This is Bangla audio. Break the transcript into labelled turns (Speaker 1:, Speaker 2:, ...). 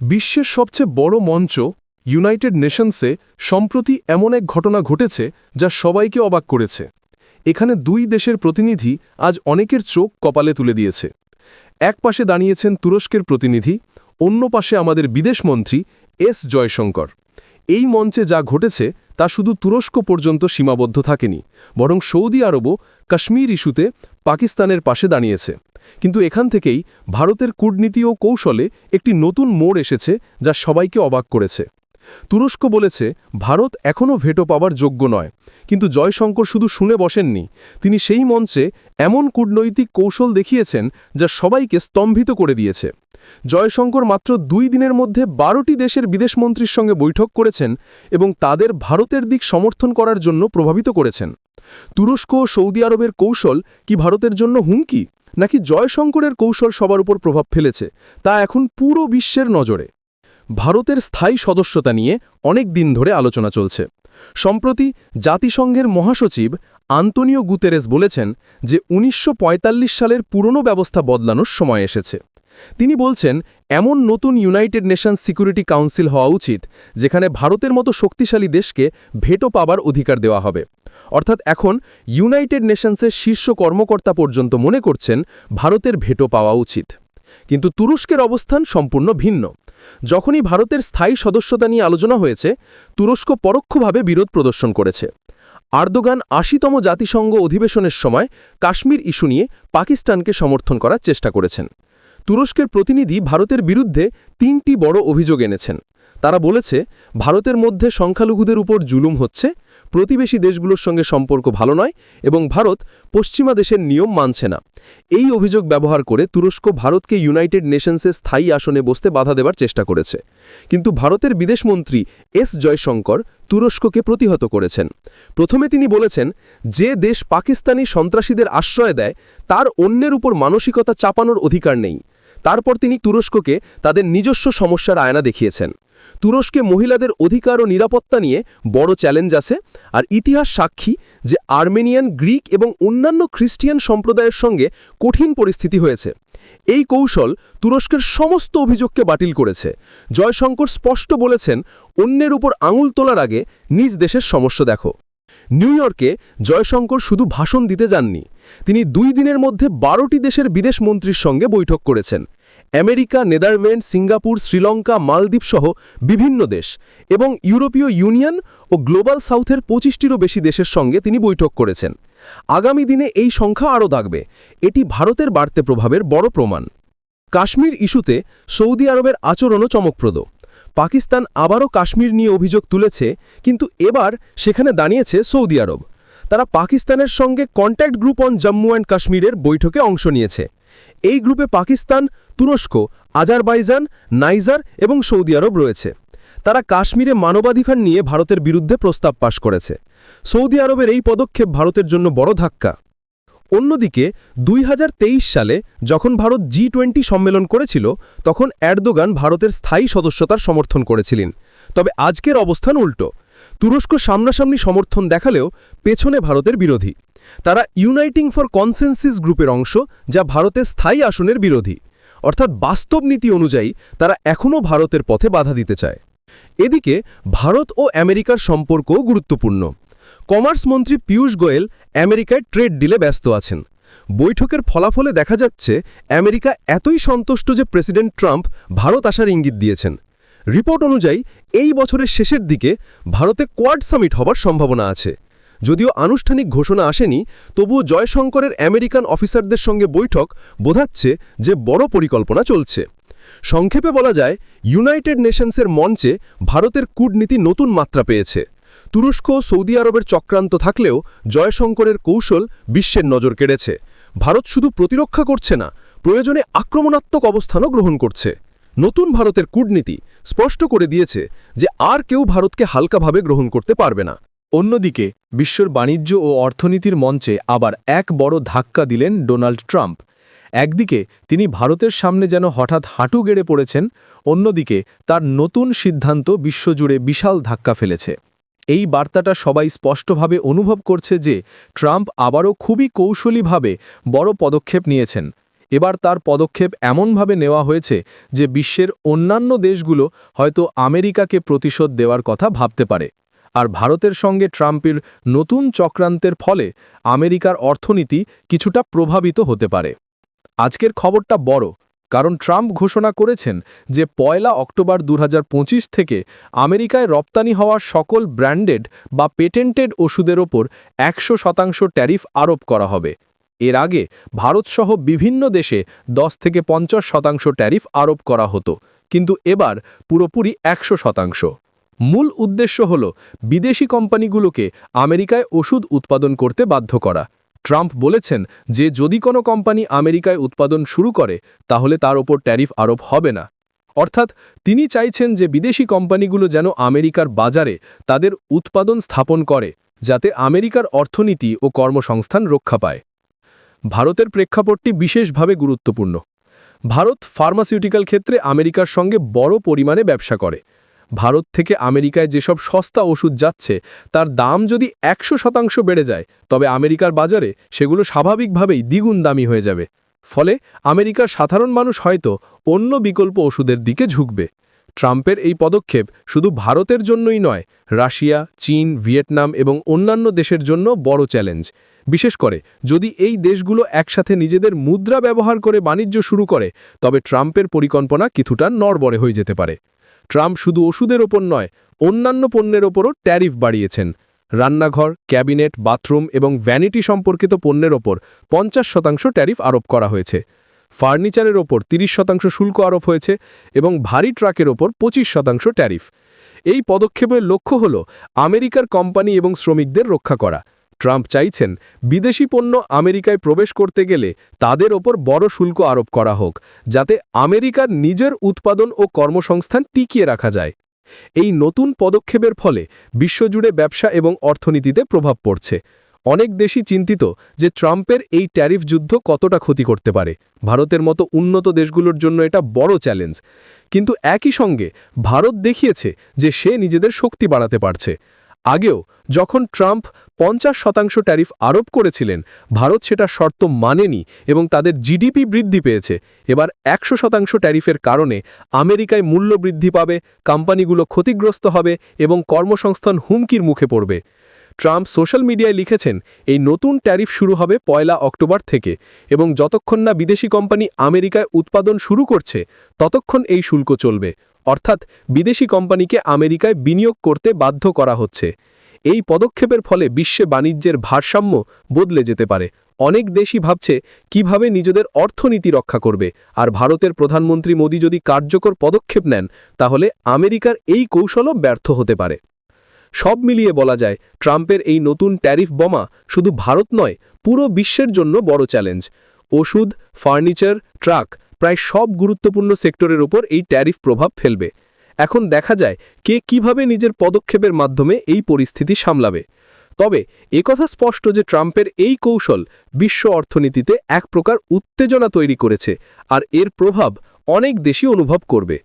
Speaker 1: বিশ্বের সবচেয়ে বড় মঞ্চ ইউনাইটেড নেশনসে সম্প্রতি এমন এক ঘটনা ঘটেছে যা সবাইকে অবাক করেছে। এখানে দুই দেশের প্রতিনিধি আজ অনেকের চোখ কপালে তুলে দিয়েছে। এক পাশে দাঁড়িয়েছেন তুরস্কের প্রতিনিধি, অন্য পাশে আমাদের বিদেশমন্ত্রী এস জয়শঙ্কর। এই মঞ্চে যা ঘটেছে তা শুধু তুরস্ক পর্যন্ত সীমাবদ্ধ থাকেনি, বরং সৌদি আরবও কাশ্মীর ইস্যুতে পাকিস্তানের পাশে দাঁড়িয়েছে। কিন্তু এখান থেকেই ভারতের কূটনীতি ও কৌশলে একটি নতুন মোড় এসেছে যা সবাইকে অবাক করেছে। তুরস্ক বলেছে, ভারত এখনও ভেটো পাবার যোগ্য নয়। কিন্তু জয়শঙ্কর শুধু শুনে বসেননি, তিনি সেই মঞ্চে এমন কূটনৈতিক কৌশল দেখিয়েছেন যা সবাইকে স্তম্ভিত করে দিয়েছে। জয়শঙ্কর মাত্র দুই দিনের মধ্যে বারোটি দেশের বিদেশমন্ত্রীর সঙ্গে বৈঠক করেছেন এবং তাদের ভারতের দিক সমর্থন করার জন্য প্রভাবিত করেছেন। তুরস্ক ও সৌদি আরবের কৌশল কি ভারতের জন্য হুমকি? নাকি জয়শঙ্করের কৌশল সবার উপর প্রভাব ফেলেছে, তা এখন পুরো বিশ্বের নজরে। ভারতের স্থায়ী সদস্যতা নিয়ে অনেক দিন ধরে আলোচনা চলছে। সম্প্রতি জাতিসংঘের মহাসচিব আন্তনিও গুতেরেস বলেছেন যে উনিশশো পঁয়তাল্লিশ সালের পুরনো ব্যবস্থা বদলানোর সময় এসেছে। তিনি বলছেন, এমন নতুন ইউনাইটেড নেশনস সিকিউরিটি কাউন্সিল হওয়া উচিত, যেখানে ভারতের মতো শক্তিশালী দেশকে ভেটো পাবার অধিকার দেওয়া হবে। অর্থাৎ এখন ইউনাইটেড নেশনসের শীর্ষ কর্মকর্তা পর্যন্ত মনে করছেন ভারতের ভেটো পাওয়া উচিত। কিন্তু তুরস্কের অবস্থান সম্পূর্ণ ভিন্ন। যখনই ভারতের স্থায়ী সদস্যতা নিয়ে আলোচনা হয়েছে, তুরস্ক পরোক্ষভাবে বিরোধ প্রদর্শন করেছে। আর্দোগান আশিতম জাতিসংঘ অধিবেশনের সময় কাশ্মীর ইস্যু নিয়ে পাকিস্তানকে সমর্থন করার চেষ্টা করেছেন। তুরস্কের প্রতিনিধি ভারতের বিরুদ্ধে তিনটি বড় অভিযোগ এনেছেন। তারা বলেছে, ভারতের মধ্যে সংখ্যালঘুদের উপর জুলুম হচ্ছে, প্রতিবেশী দেশগুলোর সঙ্গে সম্পর্ক ভালো নয় এবং ভারত পশ্চিমা দেশের নিয়ম মানছে না। এই অভিযোগ ব্যবহার করে তুরস্ক ভারতকে ইউনাইটেড নেশনসে স্থায়ী আসনে বসতে বাধা দেবার চেষ্টা করেছে। কিন্তু ভারতের বিদেশমন্ত্রী এস জয়শঙ্কর তুরস্ককে প্রতিহত করেছেন। প্রথমে তিনি বলেছেন, যে দেশ পাকিস্তানি সন্ত্রাসীদের আশ্রয় দেয়, তার অন্যের উপর মানসিকতা চাপানোর অধিকার নেই। তারপর তিনি তুরস্ককে তাদের নিজস্ব সমস্যার আয়না দেখিয়েছেন। তুরস্কে মহিলাদের অধিকার ও নিরাপত্তা নিয়ে বড় চ্যালেঞ্জ আছে, আর ইতিহাস সাক্ষী যে আর্মেনিয়ান, গ্রিক এবং অন্যান্য খ্রিস্টিয়ান সম্প্রদায়ের সঙ্গে কঠিন পরিস্থিতি হয়েছে। এই কৌশল তুরস্কের সমস্ত অভিযোগকে বাতিল করেছে। জয়শঙ্কর স্পষ্ট বলেছেন, অন্যের উপর আঙুল তোলার আগে নিজ দেশের সমস্যা দেখো। নিউ ইয়র্কে জয়শঙ্কর শুধু ভাষণ দিতে যাননি, তিনি দুই দিনের মধ্যে বারোটি দেশের বিদেশ মন্ত্রীর সঙ্গে বৈঠক করেছেন। America, Netherland, Singapore, Sri Lanka Maldives সহ বিভিন্ন দেশ এবং ইউরোপীয় ইউনিয়ন ও গ্লোবাল সাউথের পঁচিশটিরও বেশি দেশের সঙ্গে তিনি বৈঠক করেছেন। আগামী দিনে এই সংখ্যা আরও দাগবে। এটি ভারতের বাড়তে প্রভাবের বড় প্রমাণ। কাশ্মীর ইস্যুতে সৌদি আরবের আচরণও চমকপ্রদ। পাকিস্তান আবারও কাশ্মীর নিয়ে অভিযোগ তুলেছে, কিন্তু এবার সেখানে দাঁড়িয়েছে সৌদি আরব। তারা পাকিস্তানের সঙ্গে contact group on Jammu and কাশ্মীরের বৈঠকে অংশ নিয়েছে। এই গ্রুপে পাকিস্তান, তুরস্ক, আজারবাইজান, নাইজার এবং সৌদি আরব রয়েছে। তারা কাশ্মীরে মানবাধিকার নিয়ে ভারতের বিরুদ্ধে প্রস্তাব পাশ করেছে। সৌদি আরবের এই পদক্ষেপ ভারতের জন্য বড় ধাক্কা। অন্যদিকে, দুই হাজার তেইশ সালে যখন ভারত জি টোয়েন্টি সম্মেলন করেছিল, তখন এরদোগান ভারতের স্থায়ী সদস্যতার সমর্থন করেছিলেন। তবে আজকের অবস্থান উল্টো। তুরস্ক সামনাসামনি সমর্থন দেখালেও পেছনে ভারতের বিরোধী। তারা ইউনাইটিং ফর কনসেনসিস গ্রুপের অংশ, যা ভারতের স্থায়ী আসনের বিরোধী। অর্থাৎ বাস্তব নীতি অনুযায়ী তারা এখনও ভারতের পথে বাধা দিতে চায়। এদিকে, ভারত ও আমেরিকার সম্পর্কও গুরুত্বপূর্ণ। কমার্স মন্ত্রী পীয়ূষ গোয়েল আমেরিকায় ট্রেড ডিলে ব্যস্ত আছেন। বৈঠকের ফলাফলে দেখা যাচ্ছে, আমেরিকা এতই সন্তুষ্ট যে প্রেসিডেন্ট ট্রাম্প ভারত আসার ইঙ্গিত দিয়েছেন। রিপোর্ট অনুযায়ী, এই বছরের শেষের দিকে ভারতে কোয়াড সামিট হবার সম্ভাবনা আছে। যদিও আনুষ্ঠানিক ঘোষণা আসেনি, তবুও জয়শঙ্করের আমেরিকান অফিসারদের সঙ্গে বৈঠক বোঝাচ্ছে যে বড় পরিকল্পনা চলছে। সংক্ষেপে বলা যায়, ইউনাইটেড নেশনসের মঞ্চে ভারতের কূটনীতি নতুন মাত্রা পেয়েছে। তুরস্ক সৌদি আরবের চক্রান্ত থাকলেও জয়শঙ্করের কৌশল বিশ্বের নজর কেড়েছে। ভারত শুধু প্রতিরক্ষা করছে না, প্রয়োজনে আক্রমণাত্মক অবস্থানও গ্রহণ করছে। নতুন ভারতের কূটনীতি স্পষ্ট করে দিয়েছে যে আর কেউ ভারতকে হালকাভাবে গ্রহণ করতে পারবে না।
Speaker 2: অন্যদিকে, বিশ্বর বাণিজ্য ও অর্থনীতির মঞ্চে আবার এক বড় ধাক্কা দিলেন ডোনাল্ড ট্রাম্প। একদিকে, তিনি ভারতের সামনে যেন হঠাৎ হাঁটু গেড়ে পড়েছেন, অন্যদিকে, তার নতুন সিদ্ধান্ত বিশ্বজুড়ে বিশাল ধাক্কা ফেলেছে। এই বার্তাটা সবাই স্পষ্টভাবে অনুভব করছে যে, ট্রাম্প আবারও খুবই কৌশলীভাবে বড় পদক্ষেপ নিয়েছেন।
Speaker 1: এবার তার পদক্ষেপ এমনভাবে নেওয়া হয়েছে যে, বিশ্বের অন্যান্য দেশগুলো হয়তো আমেরিকাকে প্রতিশোধ দেওয়ার কথা ভাবতে পারে। আর ভারতের সঙ্গে ট্রাম্পের নতুন চক্রান্তের ফলে আমেরিকার অর্থনীতি কিছুটা প্রভাবিত হতে পারে। আজকের খবরটা বড়, কারণ ট্রাম্প ঘোষণা করেছেন যে পয়লা অক্টোবর দু হাজার পঁচিশ থেকে আমেরিকায় রপ্তানি হওয়া সকল ব্র্যান্ডেড বা পেটেন্টেড ওষুধের ওপর একশো শতাংশ ট্যারিফ আরোপ করা হবে। এর আগে ভারতসহ বিভিন্ন দেশে 10 থেকে পঞ্চাশ শতাংশ ট্যারিফ আরোপ করা হতো, কিন্তু এবার পুরোপুরি একশো শতাংশ। মূল উদ্দেশ্য হল বিদেশি কোম্পানিগুলোকে আমেরিকায় ওষুধ উৎপাদন করতে বাধ্য করা। ট্রাম্প বলেছেন যে, যদি কোনো কোম্পানি আমেরিকায় উৎপাদন শুরু করে, তাহলে তার ওপর ট্যারিফ আরোপ হবে না। অর্থাৎ তিনি চাইছেন যে, বিদেশি কোম্পানিগুলো যেন আমেরিকার বাজারে তাদের উৎপাদন স্থাপন করে, যাতে আমেরিকার অর্থনীতি ও কর্মসংস্থান রক্ষা পায়। ভারতের প্রেক্ষাপটটি বিশেষভাবে গুরুত্বপূর্ণ। ভারত ফার্মাসিউটিক্যাল ক্ষেত্রে আমেরিকার সঙ্গে বড় পরিমাণে ব্যবসা করে। ভারত থেকে আমেরিকায় যেসব সস্তা ওষুধ যাচ্ছে, তার দাম যদি একশো শতাংশ বেড়ে যায়, তবে আমেরিকার বাজারে সেগুলো স্বাভাবিকভাবেই দ্বিগুণ দামি হয়ে যাবে। ফলে আমেরিকার সাধারণ মানুষ হয়তো অন্য বিকল্প ওষুধের দিকে ঝুঁকবে। ট্রাম্পের এই পদক্ষেপ শুধু ভারতের জন্যই নয়, রাশিয়া, চীন, ভিয়েতনাম এবং অন্যান্য দেশের জন্য বড় চ্যালেঞ্জ। বিশেষ করে যদি এই দেশগুলো একসাথে নিজেদের মুদ্রা ব্যবহার করে বাণিজ্য শুরু করে, তবে ট্রাম্পের পরিকল্পনা কিছুটা নড়বড়ে হয়ে যেতে পারে। ট্রাম্প শুধু ওষুধের ওপর নয়, অন্যান্য পণ্যের ওপরও ট্যারিফ বাড়িয়েছেন। রান্নাঘর, ক্যাবিনেট, বাথরুম এবং ভ্যানিটি সম্পর্কিত পণ্যের ওপর পঞ্চাশ শতাংশ ট্যারিফ আরোপ করা হয়েছে। ফার্নিচারের ওপর ৩০ শতাংশ শুল্ক আরোপ হয়েছে এবং ভারী ট্রাকের ওপর ২৫ শতাংশ ট্যারিফ। এই পদক্ষেপের লক্ষ্য হল আমেরিকার কোম্পানি এবং শ্রমিকদের রক্ষা করা। ট্রাম্প চাইছেন বিদেশি পণ্য আমেরিকায় প্রবেশ করতে গেলে তাদের ওপর বড় শুল্ক আরোপ করা হোক, যাতে আমেরিকার নিজের উৎপাদন ও কর্মসংস্থান টিকিয়ে রাখা যায়। এই নতুন পদক্ষেপের ফলে বিশ্বজুড়ে ব্যবসা এবং অর্থনীতিতে প্রভাব পড়ছে। অনেক দেশই চিন্তিত যে ট্রাম্পের এই ট্যারিফ যুদ্ধ কতটা ক্ষতি করতে পারে। ভারতের মতো উন্নত দেশগুলোর জন্য এটা বড় চ্যালেঞ্জ। কিন্তু একই সঙ্গে ভারত দেখিয়েছে যে সে নিজেদের শক্তি বাড়াতে পারছে। আগেও যখন ট্রাম্প পঞ্চাশ শতাংশ ট্যারিফ আরোপ করেছিলেন, ভারত সেটা শর্ত মানেনি এবং তাদের জিডিপি বৃদ্ধি পেয়েছে। এবার একশো শতাংশ ট্যারিফের কারণে আমেরিকায় মূল্য বৃদ্ধি পাবে, কোম্পানিগুলো ক্ষতিগ্রস্ত হবে এবং কর্মসংস্থান হুমকির মুখে পড়বে। ট্রাম্প সোশ্যাল মিডিয়ায় লিখেছেন, এই নতুন ট্যারিফ শুরু হবে পয়লা অক্টোবর থেকে এবং যতক্ষণ না বিদেশি কোম্পানি আমেরিকায় উৎপাদন শুরু করছে, ততক্ষণ এই শুল্ক চলবে। অর্থাৎ বিদেশি কোম্পানিকে আমেরিকায় বিনিয়োগ করতে বাধ্য করা হচ্ছে। এই পদক্ষেপের ফলে বিশ্বে বাণিজ্যের ভারসাম্য বদলে যেতে পারে। অনেক দেশই ভাবছে কীভাবে নিজেদের অর্থনীতি রক্ষা করবে। আর ভারতের প্রধানমন্ত্রী মোদী যদি কার্যকর পদক্ষেপ নেন, তাহলে আমেরিকার এই কৌশলও ব্যর্থ হতে পারে। সব মিলিয়ে বলা যায়, ট্রাম্পের এই নতুন ট্যারিফ বোমা শুধু ভারত নয়, পুরো বিশ্বের জন্য বড় চ্যালেঞ্জ। ওষুধ, ফার্নিচার, ট্রাক প্রায় সব গুরুত্বপূর্ণ সেক্টরের ওপর এই ট্যারিফ প্রভাব ফেলবে। এখন দেখা যায় কে কীভাবে নিজের পদক্ষেপের মাধ্যমে এই পরিস্থিতি সামলাবে। তবে একথা স্পষ্ট যে ট্রাম্পের এই কৌশল বিশ্ব অর্থনীতিতে এক প্রকার উত্তেজনা তৈরি করেছে, আর এর প্রভাব অনেক দেশই অনুভব করবে।